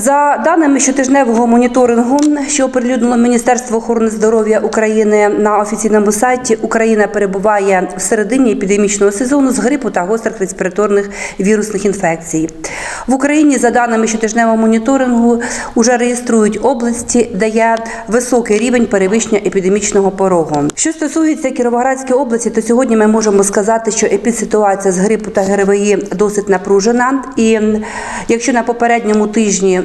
За даними щотижневого моніторингу, що оприлюднило Міністерство охорони здоров'я України на офіційному сайті, Україна перебуває в середині епідемічного сезону з грипу та гострих респіраторних вірусних інфекцій. В Україні, за даними щотижневого моніторингу, уже реєструють області, де є високий рівень перевищення епідемічного порогу. Що стосується Кіровоградської області, то сьогодні ми можемо сказати, що епідситуація з грипу та ГРВІ досить напружена. І якщо на попередньому тижні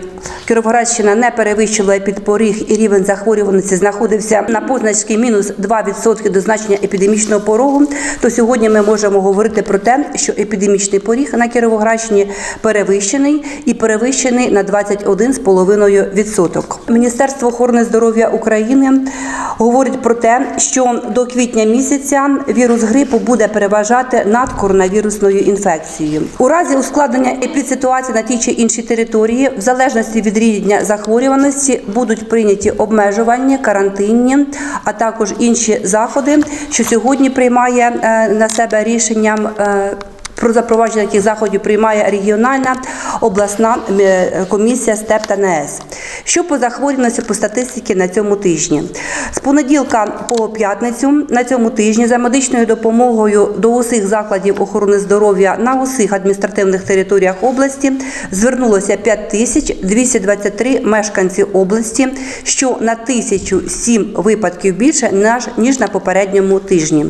Кіровоградщина не перевищила підпоріг і рівень захворюваності знаходився на позначці мінус 2% до значення епідемічного порогу, то сьогодні ми можемо говорити про те, що епідемічний поріг на Кіровоградщині перевищений і перевищений на 21,5%. Міністерство охорони здоров'я України говорить про те, що до квітня місяця вірус грипу буде переважати над коронавірусною інфекцією. У разі ускладнення епідситуації на тій чи іншій території, в залежності від рівня захворюваності, будуть прийняті обмежування, карантинні, а також інші заходи, що сьогодні приймає е, на себе рішенням. Про запровадження таких заходів приймає регіональна обласна е, комісія СТЕП та НС. Що по захворюваності по статистиці на цьому тижні? З понеділка по п'ятницю на цьому тижні за медичною допомогою до усіх закладів охорони здоров'я на усіх адміністративних територіях області звернулося 5223 мешканці області, що на 1007 випадків більше ніж на попередньому тижні.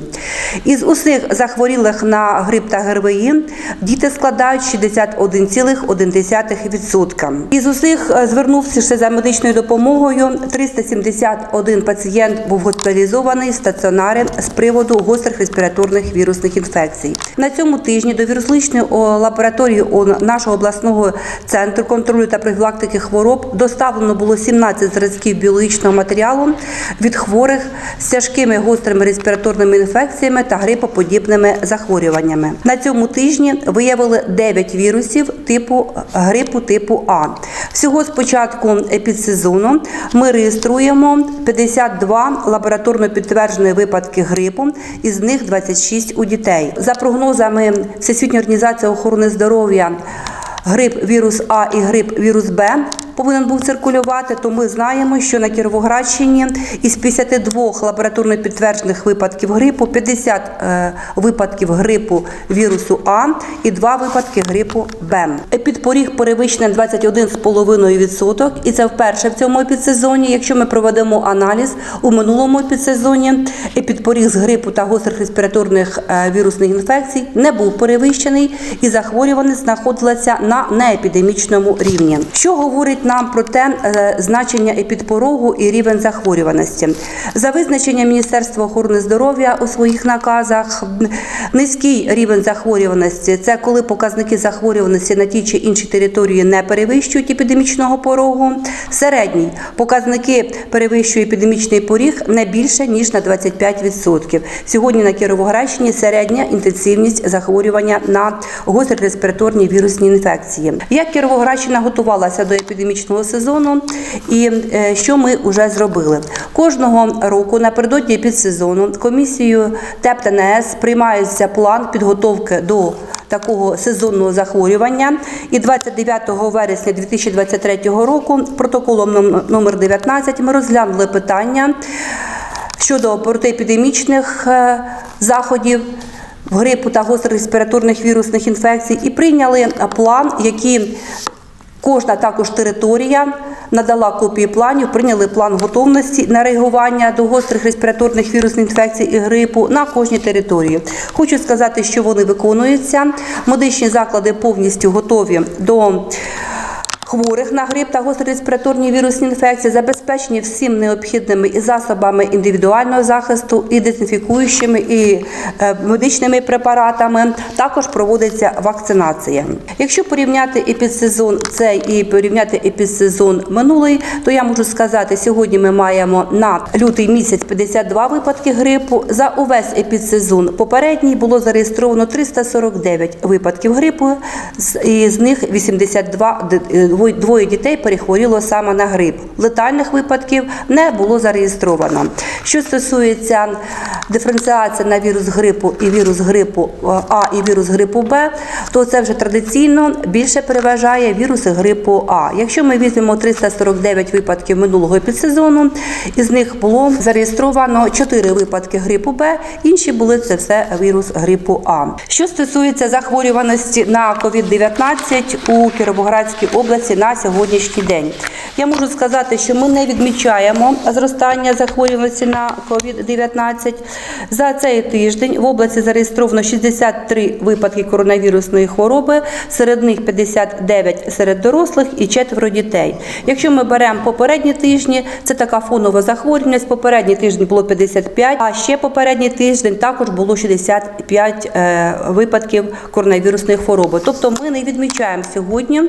Із усіх захворілих на грип та ГРВІ діти складають 61,1%. Із усіх е, звернувшися за медичною допомогою, 371 пацієнт був госпіталізований в стаціонари з приводу гострих респіраторних вірусних інфекцій. На цьому тижні до вірусличної лабораторії нашого обласного центру контролю та профілактики хвороб доставлено було 17 зразків біологічного матеріалу від хворих з тяжкими гострими респіраторними інфекціями та грипоподібними захворюваннями. На цьому тижні виявили 9 вірусів типу грипу типу А. Всього з початку епідсезону ми реєструємо 52 лабораторно підтверджені випадки грипу, із них 26 у дітей. За прогнозами Всесвітньої організації охорони здоров'я, грип вірус А і грип вірус Б повинен був циркулювати, то ми знаємо, що на Кіровоградщині із 52 лабораторно підтверджених випадків грипу 50 е, випадків грипу вірусу А і 2 випадки грипу Б. Епідпоріг перевищений 21,5%, і це вперше в цьому епідсезоні. Якщо ми проведемо аналіз у минулому епідсезоні, епідпоріг з грипу та гострих респіраторних е, вірусних інфекцій не був перевищений і захворюваність знаходилася на неепідемічному рівні. Що говорить нам про те е, значення епідпорогу і рівень захворюваності? За визначенням Міністерства охорони здоров'я у своїх наказах, низький рівень захворюваності це коли показники захворюваності на тій чи іншій території не перевищують епідемічного порогу. Середній показники перевищують епідемічний поріг не більше ніж на 25%. Сьогодні на Кіровоградщині середня інтенсивність захворювання на гострі респіраторні вірусні інфекції. Як Кіровоградщина готувалася до епідемічного сезону, і е, що ми вже зробили? Кожного року напередодні підсезону комісією ТЕП та НС приймається план підготовки до такого сезонного захворювання. І 29 вересня 2023 року протоколом ном- номер 19 ми розглянули питання щодо протиепідемічних е, заходів. Грипу та гострих респіраторних вірусних інфекцій і прийняли план, який Кожна також територія надала копії планів, прийняли план готовності на реагування до гострих респіраторних вірусних інфекцій і грипу на кожній території. Хочу сказати, що вони виконуються. Медичні заклади повністю готові до хворих на грип та гострі вірусні інфекції забезпечені всім необхідними і засобами індивідуального захисту, і дезінфікуючими, і е, медичними препаратами. Також проводиться вакцинація. Якщо порівняти епідсезон цей і порівняти епідсезон минулий, то я можу сказати, сьогодні ми маємо на лютий місяць 52 випадки грипу. За увесь епідсезон попередній було зареєстровано 349 випадків грипу, і з них 82 д- е, двоє, дітей перехворіло саме на грип. Летальних випадків не було зареєстровано. Що стосується диференціації на вірус грипу і вірус грипу е, А і вірус грипу Б, то це вже традиційно більше переважає віруси грипу А. Якщо ми візьмемо 349 випадків минулого підсезону, із них було зареєстровано 4 випадки грипу Б, інші були це все вірус грипу А. Що стосується захворюваності на COVID-19 у Кіровоградській області на сьогоднішній день, я можу сказати, що ми не відмічаємо зростання захворюваності на COVID-19. За цей тиждень в області зареєстровано 63 випадки коронавірусної хвороби, серед них 59 серед дорослих і четверо дітей. Якщо ми беремо попередні тижні, це така фонова захворюваність. Попередній тиждень було 55, а ще попередній тиждень також було 65 е, випадків коронавірусної хвороби. Тобто ми не відмічаємо сьогодні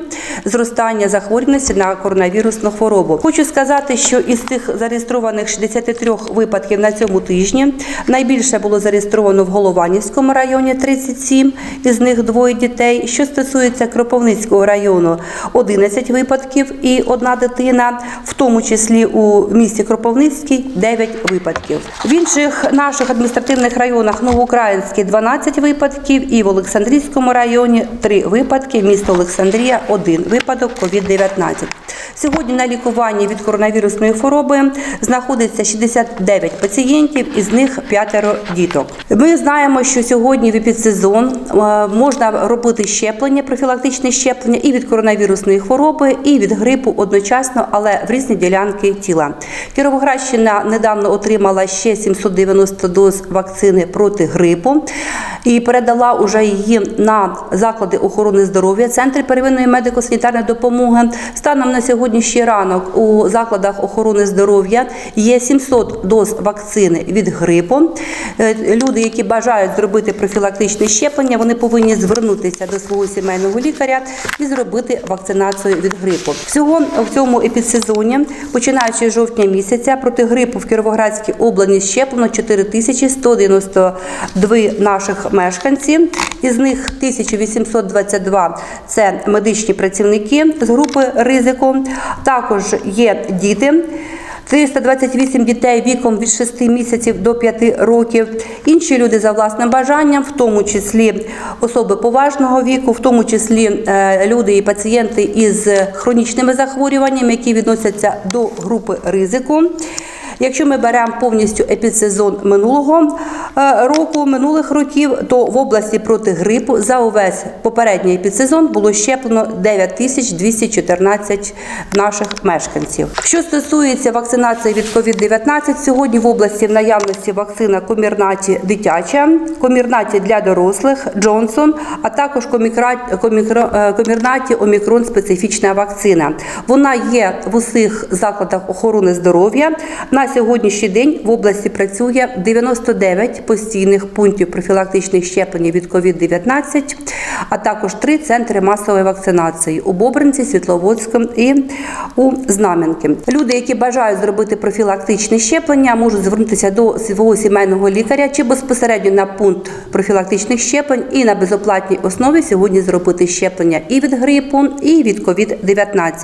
зростання захворюваності на коронавірусну хворобу. Хочу сказати, що із цих зареєстрованих 63 випадків на цьому тижні найбільше було зареєстровано в Голованівському районі 37, із них двоє дітей. Що стосується Кропивницького району, 11 випадків і одна дитина, в тому числі у місті Кропивницький 9 випадків. В інших наших адміністративних районах Новоукраїнський 12 випадків і в Олександрійському районі 3 випадки, місто Олександрія 1 випадок COVID-19. Сьогодні на лікуванні від коронавірусної хвороби знаходиться 69 пацієнтів, із них п'ятеро діток. Ми знаємо, що сьогодні в епідсезон е, можна робити щеплення, профілактичне щеплення і від коронавірусної хвороби, і від грипу одночасно, але в різні ділянки тіла. Кіровоградщина недавно отримала ще 790 доз вакцини проти грипу і передала уже її на заклади охорони здоров'я, центри первинної медико-санітарної допомоги. Станом на сьогоднішній ранок у закладах охорони здоров'я є 700 доз вакцини від грипу. Е, Люди, які бажають зробити профілактичне щеплення, вони повинні звернутися до свого сімейного лікаря і зробити вакцинацію від грипу. Всього в цьому епідсезоні, починаючи з жовтня місяця, проти грипу в Кіровоградській області щеплено 4192 наших мешканці. Із них 1822 – це медичні працівники з групи ризику. Також є діти. 328 дітей віком від 6 місяців до 5 років. Інші люди за власним бажанням, в тому числі особи поважного віку, в тому числі е, люди і пацієнти із хронічними захворюваннями, які відносяться до групи ризику. Якщо ми беремо повністю епідсезон минулого е, року, минулих років, то в області проти грипу за увесь попередній епідсезон було щеплено 9214 наших мешканців. Що стосується вакцинації від COVID-19, сьогодні в області в наявності вакцина Комірнаті дитяча, Комірнаті для дорослих, Джонсон, а також е, Комірнаті Омікрон специфічна вакцина. Вона є в усіх закладах охорони здоров'я. Сьогоднішній день в області працює 99 постійних пунктів профілактичних щеплень від COVID-19, а також три центри масової вакцинації у Бобринці, Світловодському і у Знам'янки. Люди, які бажають зробити профілактичне щеплення, можуть звернутися до свого сімейного лікаря чи безпосередньо на пункт профілактичних щеплень і на безоплатній основі сьогодні зробити щеплення і від грипу, і від COVID-19.